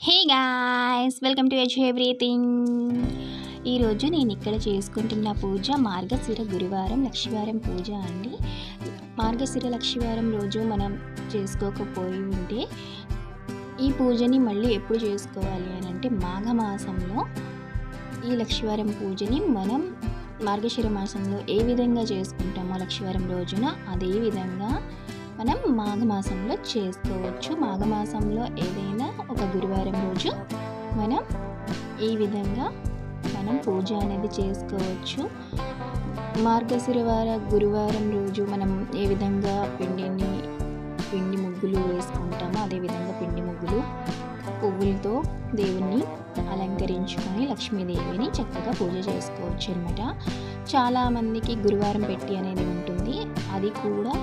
Hey guys welcome to edge everything. ఈరోజు నేను ఇక్కడ చేసుకుంటున్న పూజ మార్గశిర గురువారం లక్ష్మీవారం పూజ అండి. మార్గశిర లక్ష్మీవారం రోజు మనం చేసుకోకపోయి ఉంటే ఈ పూజని మళ్ళీ ఎప్పుడు చేసుకోవాలి అని అంటే మాఘమాసంలో ఈ లక్ష్మీవారం పూజని మనం మార్గశిర మాసంలో ఏ విధంగా చేసుకుంటామో లక్ష్మీవారం రోజున అదే విధంగా మనం మాఘమాసంలో చేసుకోవచ్చు. మాఘమాసంలో ఏదైనా ఒక గురువారం రోజు మనం ఈ విధంగా మనం పూజ అనేది చేసుకోవచ్చు. మార్గశిరవార గురువారం రోజు మనం ఏ విధంగా పిండిని పిండి ముగ్గులు వేసుకుంటామో అదే విధంగా పిండి ముగ్గులు పువ్వులతో దేవుణ్ణి అలంకరించుకొని లక్ష్మీదేవిని చక్కగా పూజ చేసుకోవచ్చు అనమాట చాలామందికి గురువారం పెట్టి అనేది ఉంటుంది. అది కూడా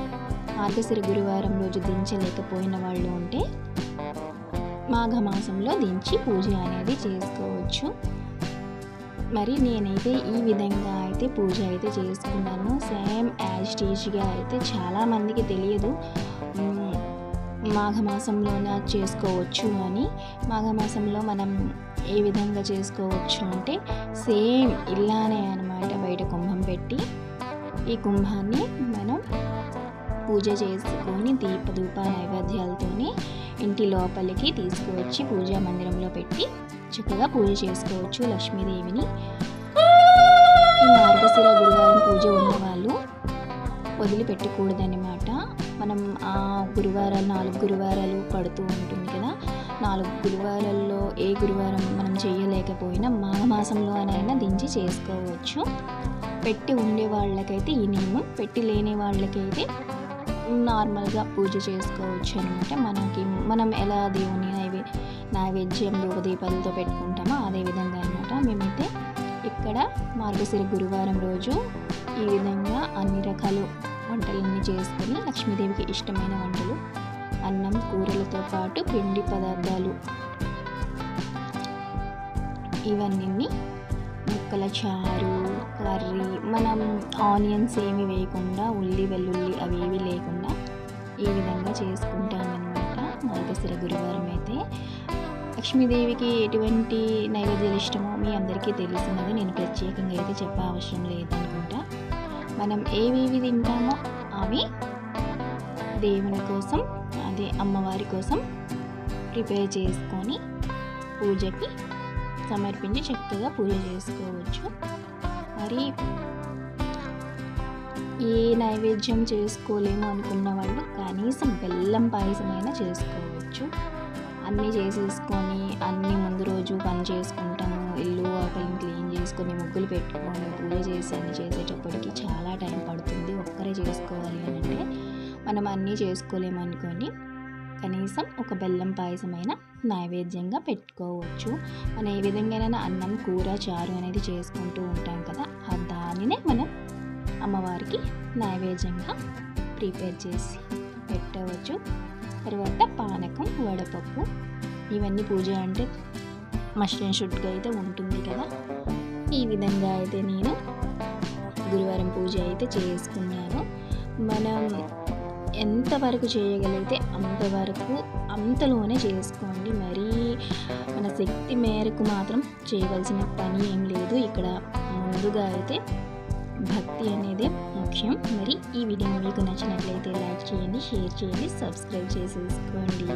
మార్గశిర గురువారం రోజు దించలేకపోయిన వాళ్ళు ఉంటే మాఘమాసంలో దించి పూజ అనేది చేసుకోవచ్చు. మరి నేనైతే ఈ విధంగా అయితే పూజ అయితే చేసుకున్నాను. సేమ్ యాజ్ టీజ్గా అయితే చాలామందికి తెలియదు. మ్, మాఘమాసంలోన చేసుకోవచ్చు అని. మాఘమాసంలో మనం ఏ విధంగా చేసుకోవచ్చు అంటే సేమ్ ఇలానే అనమాట బయట కుంభం పెట్టి ఈ కుంభాన్ని మనం పూజ చేసుకొని దీప ధూప నైవేద్యాలతోని ఇంటి లోపలికి తీసుకువచ్చి పూజా మందిరంలో పెట్టి చక్కగా పూజ చేసుకోవచ్చు లక్ష్మీదేవిని. ఈ మార్గశిర గురువారం పూజ ఉన్నవాళ్ళు వదిలిపెట్టకూడదనమాట మనం ఆ గురువారాలు నాలుగు గురువారాలు పడుతూ ఉంటుంది కదా. నాలుగు గురువారాల్లో ఏ గురువారం మనం చేయలేకపోయినా మాఘమాసంలోనైనా దించి చేసుకోవచ్చు. పెట్టి ఉండే వాళ్ళకైతే ఈ నియమం పెట్టి లేని వాళ్ళకైతే నార్మల్గా పూజ చేసుకోవచ్చు అనమాట మనకి మనం ఎలా దేవుని నైవే నైవేద్యం ధూపదీపాలతో పెట్టుకుంటామో అదే విధంగా అనమాట మేమైతే ఇక్కడ మార్గశిర గురువారం రోజు ఈ విధంగా అన్ని రకాల వంటలన్నీ చేసుకొని లక్ష్మీదేవికి ఇష్టమైన వంటలు అన్నం కూరలతో పాటు పిండి పదార్థాలు ఇవన్నీ ముక్కల చారు కర్రీ మనం ఆనియన్స్ ఏమి వేయకుండా ఉల్లి వెల్లుల్లి అవి ఏవి లేకుండా ఈ విధంగా చేసుకుంటామన్నమాట. మార్గశిర గురువారం అయితే. లక్ష్మీదేవికి ఎటువంటి నైవేద్యాలు ఇష్టమో మీ అందరికీ తెలిసినది నేను ప్రత్యేకంగా అయితే చెప్పే అవసరం లేదనుకుంటా. మనం ఏవేవి తింటామో అవి దేవుని కోసం అదే అమ్మవారి కోసం ప్రిపేర్ చేసుకొని పూజకి సమర్పించి చక్కగా పూజ చేసుకోవచ్చు. మరి ఏ నైవేద్యం చేసుకోలేము అనుకున్న వాళ్ళు కనీసం బెల్లం పాయసమైనా చేసుకోవచ్చు. అన్నీ చేసేసుకొని అన్నీ ముందు రోజు పని చేసుకుంటాము. ఇల్లు ఆకలిని క్లీన్ చేసుకొని ముగ్గులు పెట్టుకొని పూజ చేసి అన్ని చేసేటప్పటికి చాలా టైం పడుతుంది. ఒక్కరే చేసుకోవాలి అని అంటే మనం అన్నీ చేసుకోలేము అనుకొని కనీసం ఒక బెల్లం పాయసమైన నైవేద్యంగా పెట్టుకోవచ్చు. మనం ఏ విధంగానైనా అన్నం కూర చారు అనేది చేసుకుంటూ ఉంటాం కదా. దానినే మనం అమ్మవారికి నైవేద్యంగా ప్రిపేర్ చేసి పెట్టవచ్చు. తర్వాత పానకం వడపప్పు ఇవన్నీ పూజ అంటే మస్టన్ షుడ్గా అయితే ఉంటుంది కదా. ఈ విధంగా అయితే నేను గురువారం పూజ అయితే చేసుకున్నాను. మనం ఎంతవరకు చేయగలిగితే అంతవరకు అంతలోనే చేసుకోండి. మరీ మన శక్తి మేరకు మాత్రం చేయవలసిన పని ఏం లేదు. ఇక్కడ ముందుగా అయితే భక్తి అనేది ముఖ్యం. మరి ఈ వీడియో మీకు నచ్చినట్లయితే లైక్ చేయండి షేర్ చేయండి సబ్స్క్రైబ్ చేసేసుకోండి.